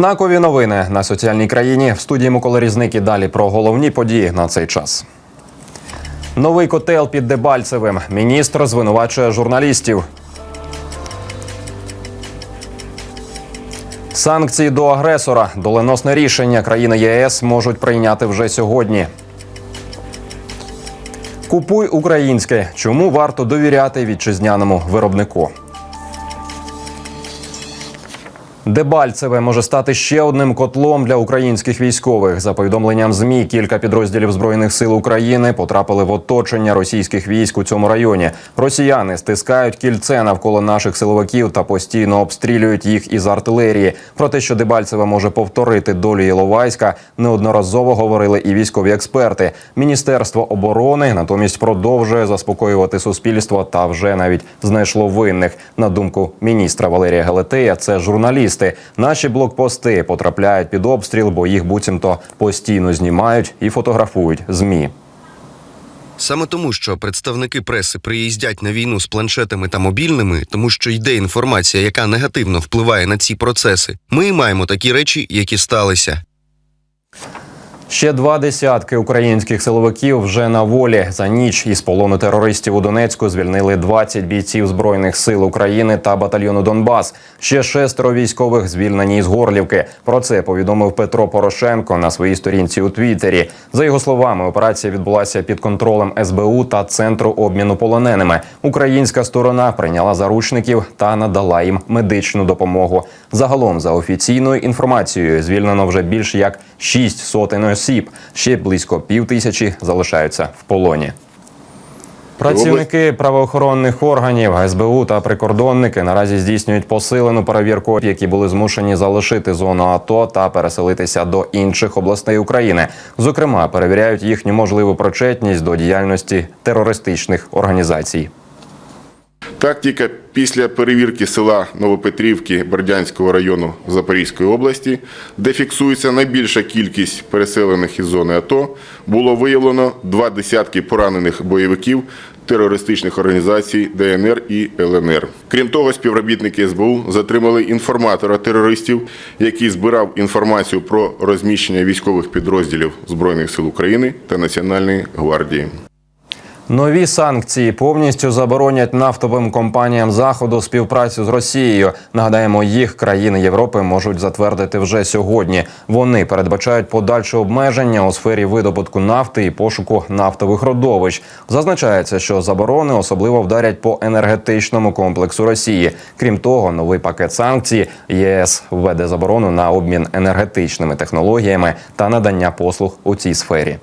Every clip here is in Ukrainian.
Знакові новини на соціальній країні в студії Микола Різник і далі про головні події на цей час. Новий котел під Дебальцевим. Міністр звинувачує журналістів. Санкції до агресора. Доленосне рішення країни ЄС можуть прийняти вже сьогодні. Купуй українське. Чому варто довіряти вітчизняному виробнику? Дебальцеве може стати ще одним котлом для українських військових. За повідомленням змі, кілька підрозділів збройних сил України потрапили в оточення російських військ у цьому районі. Росіяни стискають кільце навколо наших силовиків та постійно обстрілюють їх із артилерії. Про те, що Дебальцеве може повторити долю Іловайська, неодноразово говорили і військові експерти. Міністерство оборони натомість продовжує заспокоювати суспільство та вже навіть знайшло винних. На думку міністра Валерія Галетея, це журналісти. Наші блокпости потрапляють під обстріл, бо їх буцімто постійно знімають і фотографують змі. Саме тому, що представники преси приїздять на війну з планшетами та мобільними, тому що йде інформація, яка негативно впливає на ці процеси. Ми маємо такі речі, які сталися. Ще два десятки українських силовиків вже на волі. За ніч із полону терористів у Донецьку звільнили 20 бійців збройних сил України та батальйону Донбас. Ще шестеро військових звільнені із Горлівки. Про це повідомив Петро Порошенко на своїй сторінці у Твіттері. За його словами, операція відбулася під контролем СБУ та центру обміну полоненими. Українська сторона прийняла заручників та надала їм медичну допомогу. Загалом, за офіційною інформацією, звільнено вже більш як шість сотень осіб. Ще близько пів тисячі залишаються в полоні. Працівники правоохоронних органів СБУ та прикордонники наразі здійснюють посилену перевірку, які були змушені залишити зону АТО та переселитися до інших областей України. Зокрема, перевіряють їхню можливу причетність до діяльності терористичних організацій. Так, тільки після перевірки села Новопетрівки Бердянського району Запорізької області, де фіксується найбільша кількість переселених із зони АТО, було виявлено два десятки поранених бойовиків терористичних організацій ДНР і ЛНР. Крім того, співробітники СБУ затримали інформатора терористів, який збирав інформацію про розміщення військових підрозділів Збройних сил України та Національної гвардії. Нові санкції повністю заборонять нафтовим компаніям заходу співпрацю з Росією. Нагадаємо, їх країни Європи можуть затвердити вже сьогодні. Вони передбачають подальше обмеження у сфері видобутку нафти і пошуку нафтових родовищ. Зазначається, що заборони особливо вдарять по енергетичному комплексу Росії. Крім того, новий пакет санкцій ЄС введе заборону на обмін енергетичними технологіями та надання послуг у цій сфері.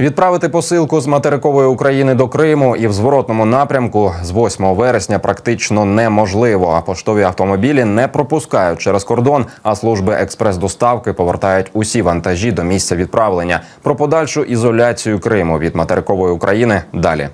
Відправити посилку з материкової України до Криму і в зворотному напрямку з 8 вересня практично неможливо. Поштові автомобілі не пропускають через кордон, а служби експрес-доставки повертають усі вантажі до місця відправлення. Про подальшу ізоляцію Криму від материкової України далі.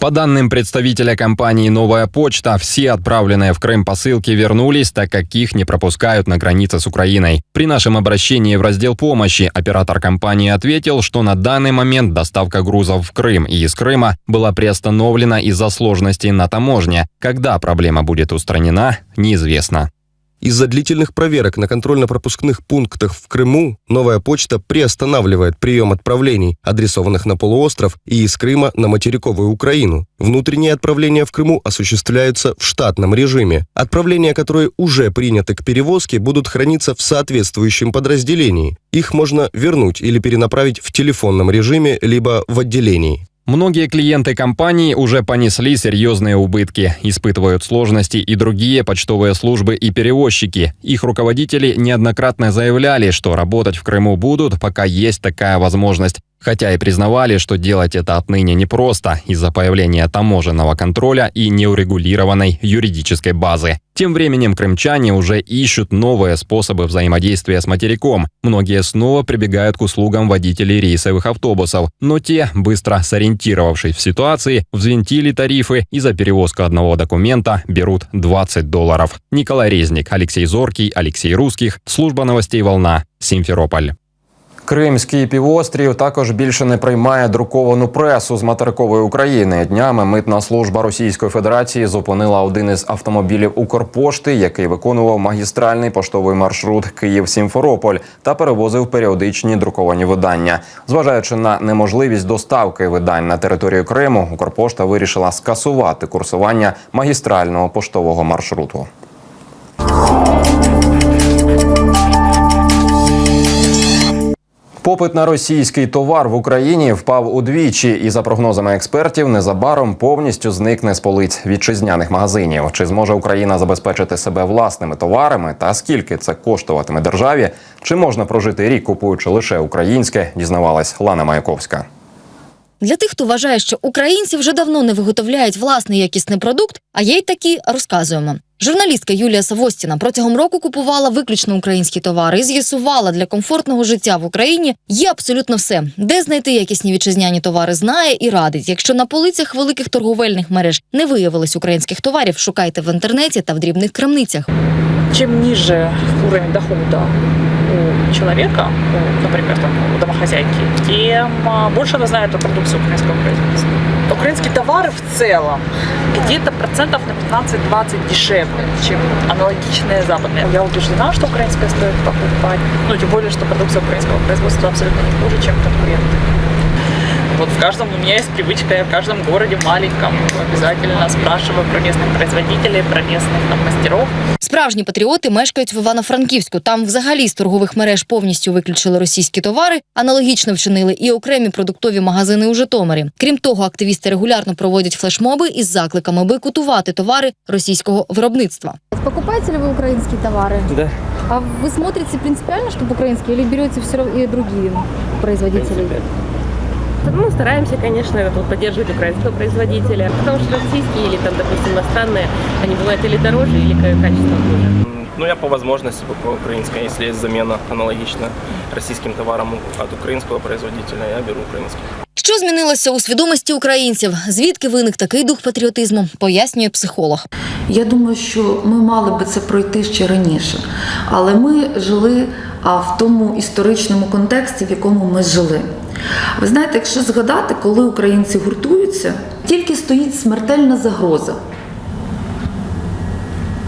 По данным представителя компании «Новая почта», все отправленные в Крым посылки вернулись, так как их не пропускают на границе с Украиной. При нашем обращении в раздел помощи оператор компании ответил, что на данный момент доставка грузов в Крым и из Крыма была приостановлена из-за сложностей на таможне. Когда проблема будет устранена, неизвестно. Из-за длительных проверок на контрольно-пропускных пунктах в Крыму новая почта приостанавливает прием отправлений, адресованных на полуостров и из Крыма на материковую Украину. Внутренние отправления в Крыму осуществляются в штатном режиме. Отправления, которые уже приняты к перевозке, будут храниться в соответствующем подразделении. Их можно вернуть или перенаправить в телефонном режиме, либо в отделении. Многие клиенты компании уже понесли серьезные убытки, испытывают сложности и другие почтовые службы и перевозчики. Их руководители неоднократно заявляли, что работать в Крыму будут, пока есть такая возможность. Хотя и признавали, что делать это отныне непросто из-за появления таможенного контроля и неурегулированной юридической базы. Тем временем крымчане уже ищут новые способы взаимодействия с материком. Многие снова прибегают к услугам водителей рейсовых автобусов, но те, быстро сориентировавшись в ситуации, взвинтили тарифы и за перевозку одного документа берут 20 долларов. Николай Резник, Алексей Зоркий, Алексей Русских, служба новостей «Волна», Симферополь. Кримський півострів також більше не приймає друковану пресу з материкової України. Днями митна служба Російської Федерації зупинила один із автомобілів Укрпошти, який виконував магістральний поштовий маршрут Київ-Сімферополь та перевозив періодичні друковані видання. Зважаючи на неможливість доставки видань на територію Криму, Укрпошта вирішила скасувати курсування магістрального поштового маршруту. Попит на російський товар в Україні впав удвічі, і за прогнозами експертів, незабаром повністю зникне з полиць вітчизняних магазинів. Чи зможе Україна забезпечити себе власними товарами та скільки це коштуватиме державі? Чи можна прожити рік, купуючи лише українське? Дізнавалась Лана Маяковська. Для тих, хто вважає, що українці вже давно не виготовляють власний якісний продукт, а є й такі, розказуємо. Журналістка Юлія Савостіна протягом року купувала виключно українські товари і з'ясувала для комфортного життя в Україні є абсолютно все. Де знайти якісні вітчизняні товари, знає і радить. Якщо на полицях великих торговельних мереж не виявилось українських товарів, шукайте в інтернеті та в дрібних крамницях. чем ниже уровень дохода у человека, у, например, там, у домохозяйки, тем а, больше она знает о продукции украинского производства. Украинские товары в целом где-то процентов на 15-20 дешевле, чем аналогичные западные. Я убеждена, что украинское стоит покупать, ну, тем более, что продукция украинского производства абсолютно не хуже, чем конкуренты. Вот в каждом у меня есть привычка, я в каждом городе маленьком обязательно спрашиваю про местных производителей, про местных там, мастеров. Справжні патріоти мешкають в Івано-Франківську. Там взагалі з торгових мереж повністю виключили російські товари. Аналогічно вчинили і окремі продуктові магазини у Житомирі. Крім того, активісти регулярно проводять флешмоби із закликами бойкотувати товари російського виробництва. Покупаете ли вы украинские товары? Да. А вы смотрите принципиально, чтобы украинские, или берете все равно и другие производители? Ну, стараемся, конечно, вот поддерживать украинского производителя, потому что российские или там, допустим, иностранные, они бывают или дороже, или ка- качеством хуже. Ну, я по возможности покупаю украинское. Если есть замена аналогичная российским товарам от украинского производителя, я беру украинский. Що змінилося у свідомості українців? Звідки виник такий дух патріотизму? Пояснює психолог. Я думаю, що ми мали би це пройти ще раніше, але ми жили в тому історичному контексті, в якому ми жили. Ви знаєте, якщо згадати, коли українці гуртуються, тільки стоїть смертельна загроза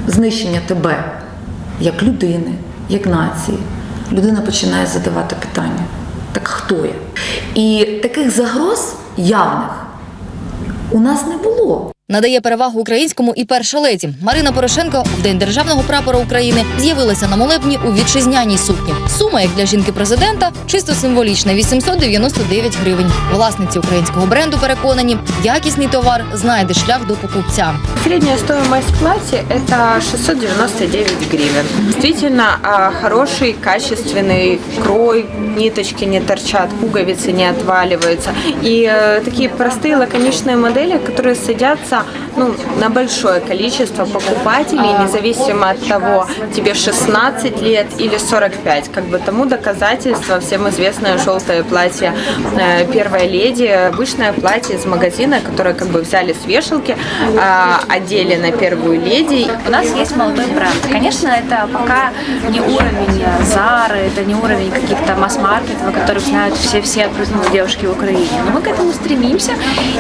знищення тебе як людини, як нації. Людина починає задавати питання: так хто я? І таких загроз явних у нас не було Надає перевагу українському і перша леді. Марина Порошенко в день державного прапора України з'явилася на молебні у вітчизняній сукні. Сума, як для жінки президента, чисто символічна 899 гривень. Власниці українського бренду переконані, якісний товар знайде шлях до покупця. Средняя стоимость платья это 699 гривен. Действительно а, хороший, качественный крой, ниточки не торчат, пуговицы не отваливаются. И э, такие простые лаконичные модели, которые садятся 아. Ну, на большое количество покупателей, независимо от того, тебе 16 лет или 45. Как бы тому доказательство всем известное желтое платье э, первой леди, обычное платье из магазина, которое как бы взяли с вешалки, а, одели на первую леди. У нас есть молодой бренд. Конечно, это пока не уровень Зары, это не уровень каких-то масс-маркетов, о которых знают все-все ну, девушки в Украине. Но мы к этому стремимся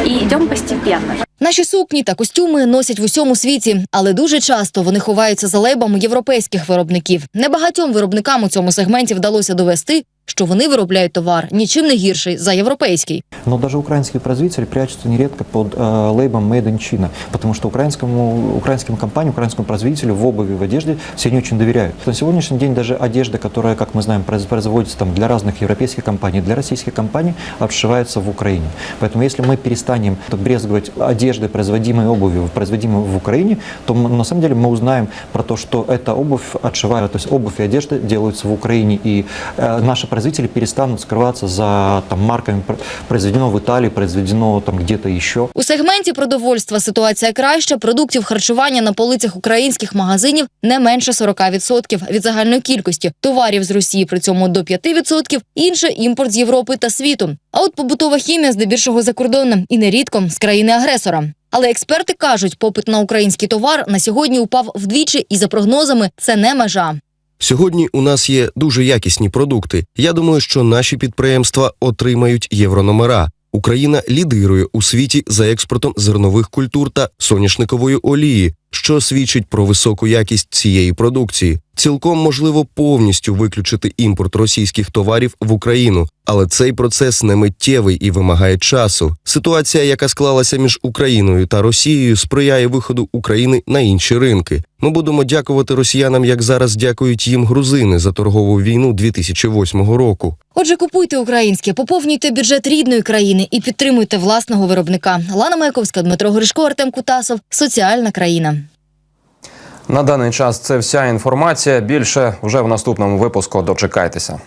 и идем постепенно. Наші сукні та костюми носять в усьому світі, але дуже часто вони ховаються за лейбами європейських виробників. Небагатьом виробникам у цьому сегменті вдалося довести, що вони виробляють товар нічим не гірший за європейський. Но даже украинские производители прячутся нередко под э, лейбом Made in China, потому что украинскому, украинским компаниям, украинскому производителю в обуви, в одежде все не очень доверяют. На сегодняшний день даже одежда, которая, как мы знаем, произ- производится там, для разных европейских компаний, для российских компаний, обшивается в Украине. Поэтому если мы перестанем так, брезговать одеждой, производимой обувью, производимой в Украине, то мы- на самом деле мы узнаем про то, что эта обувь отшивает, то есть обувь и одежда делаются в Украине, и э, наши производители перестанут скрываться за там, марками пр- произведено в Италии, произведено там где-то еще. У сегменті продовольства ситуація краща. Продуктів харчування на полицях українських магазинів не менше 40% від загальної кількості. Товарів з Росії при цьому до 5%, інше імпорт з Європи та світу. А от побутова хімія здебільшого закордонна і нерідко з країни-агресора. Але експерти кажуть, попит на український товар на сьогодні упав вдвічі, і за прогнозами це не межа. Сьогодні у нас є дуже якісні продукти. Я думаю, що наші підприємства отримають єврономера. Україна лідирує у світі за експортом зернових культур та соняшникової олії, що свідчить про високу якість цієї продукції. Цілком можливо повністю виключити імпорт російських товарів в Україну, але цей процес не миттєвий і вимагає часу. Ситуація, яка склалася між Україною та Росією, сприяє виходу України на інші ринки. Ми будемо дякувати росіянам, як зараз дякують їм грузини за торгову війну 2008 року. Отже, купуйте українське, поповнюйте бюджет рідної країни і підтримуйте власного виробника. Лана Маяковська, Дмитро Гришко, Артем Кутасов. Соціальна країна. На даний час це вся інформація. Більше вже в наступному випуску. Дочекайтеся.